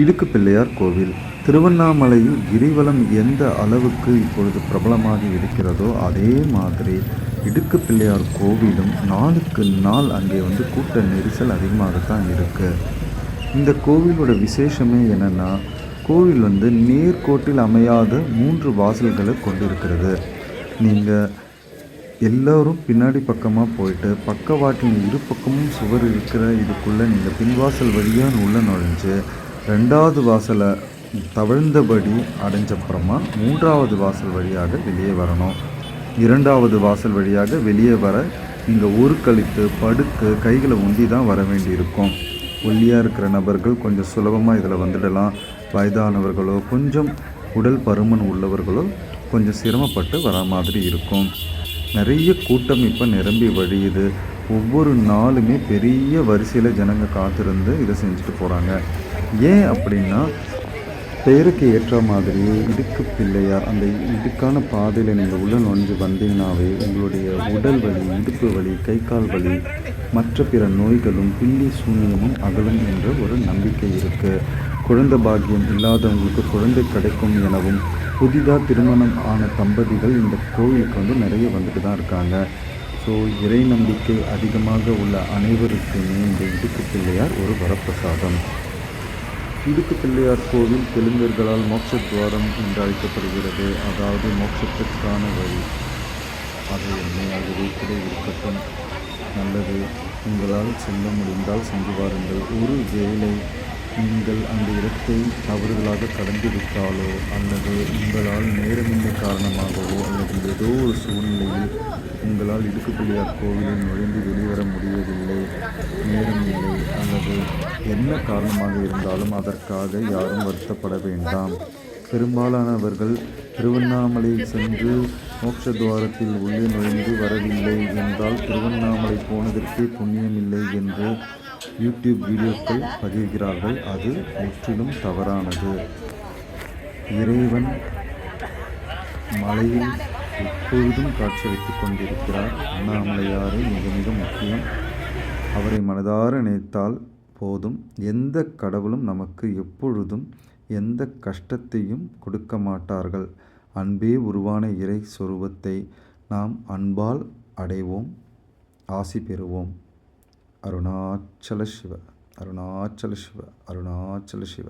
இடுக்கு பிள்ளையார் கோவில். திருவண்ணாமலையில் கிரிவலம் எந்த அளவுக்கு இப்பொழுது பிரபலமாகி இருக்கிறதோ அதே மாதிரி இடுக்கு பிள்ளையார் கோவிலும் நாளுக்கு நாள் அங்கே வந்து கூட்ட நெரிசல் அதிகமாகத்தான் இருக்குது இந்த கோவிலோட விசேஷமே என்னென்னா கோவில் வந்து நேர்கோட்டில் அமையாத மூன்று வாசல்களை கொண்டிருக்கிறது. நீங்கள் எல்லோரும் பின்னாடி பக்கமாக போயிட்டு பக்கவாட்டின் இரு பக்கமும் சுவர் இருக்கிற இதுக்குள்ளே நீங்கள் பின்வாசல் வழியாக உள்ளே நுழைஞ்சு ரெண்டாவது வாசலை தவழ்ந்தபடி அடைஞ்சப்புறமா மூன்றாவது வாசல் வழியாக வெளியே வரணும். இரண்டாவது வாசல் வழியாக வெளியே வர நீங்கள் ஊர் கழித்து படுத்து கைகளை உந்தி தான் வர வேண்டியிருக்கும். ஒல்லியாக இருக்கிற நபர்கள் கொஞ்சம் சுலபமாக இதில் வந்துடலாம். வயதானவர்களோ கொஞ்சம் உடல் பருமன் உள்ளவர்களோ கொஞ்சம் சிரமப்பட்டு வர மாதிரி இருக்கும். நிறைய கூட்டம் இப்போ நிரம்பி வழியுது. ஒவ்வொரு நாளுமே பெரிய வரிசையில் ஜனங்க காத்திருந்து இதை செஞ்சுட்டு போகிறாங்க ஏன் அப்படின்னா பெயருக்கு ஏற்ற மாதிரி இடுக்கு பிள்ளையார் அந்த இடுக்கான பாதையில் நீங்கள் உள்ள நுழைஞ்சு வந்தீங்கன்னாவே உங்களுடைய உடல் வலி இடுப்பு வலி கை கால் வலி மற்ற பிற நோய்களும் பில்லி சூன்யமும் அகலும் என்ற ஒரு நம்பிக்கை இருக்குது குழந்தை பாக்கியம் இல்லாதவங்களுக்கு குழந்தை கிடைக்கும் எனவும் புதிதாக திருமணம் ஆன தம்பதிகள் இந்த கோவிலுக்கு வந்து நிறைய வந்துட்டு தான் இருக்காங்க. ஸோ இறை நம்பிக்கை அதிகமாக உள்ள அனைவருக்குமே இந்த இடுக்கு பிள்ளையார் ஒரு வரப்பிரசாதம். இடுக்கு பிள்ளையார் கோவில் தெலுங்கர்களால் மோட்சத்வாரம் என்று அழைக்கப்படுகிறது. அதாவது மோட்சத்திற்கான வழி. அது உண்மையாகவே கூட இருக்கட்டும். நல்லது. உங்களால் செல்ல முடிந்தால் சென்று வாருங்கள். ஒரு வேளை நீங்கள் அந்த இடத்தை தவறுதலாக கடந்துவிட்டாலோ அல்லது உங்களால் நேரமின்மை காரணமாகவோ அல்லது ஏதோ ஒரு சூழ்நிலையில் உங்களால் இடுக்கு பிள்ளையார் கோவிலில் நுழைந்து வெளிவர என்ன காரணமாக இருந்தாலும் அதற்காக யாரும் வருத்தப்பட வேண்டாம். பெரும்பாலானவர்கள் திருவண்ணாமலை சென்று மோட்சத்வாரத்தில் உள்ளே நுழைந்து வரவில்லை என்றால் திருவண்ணாமலை போனதற்கே புண்ணியமில்லை என்று யூடியூப் வீடியோக்கள் பதிவுகிறார்கள் அது முற்றிலும் தவறானது. இறைவன் மலையில் எப்பொழுதும் காட்சியளித்துக் கொண்டிருக்கிறார். அண்ணாமலையாரை மிக மிக முக்கியம். அவரை மனதார நினைத்தால் போதும். எந்த கடவுளும் நமக்கு எப்பொழுதும் எந்த கஷ்டத்தையும் கொடுக்க மாட்டார்கள் அன்பே உருவான இறை சொருபத்தை நாம் அன்பால் அடைவோம். ஆசி பெறுவோம். அருணாச்சல சிவ அருணாச்சல சிவ அருணாச்சல சிவ.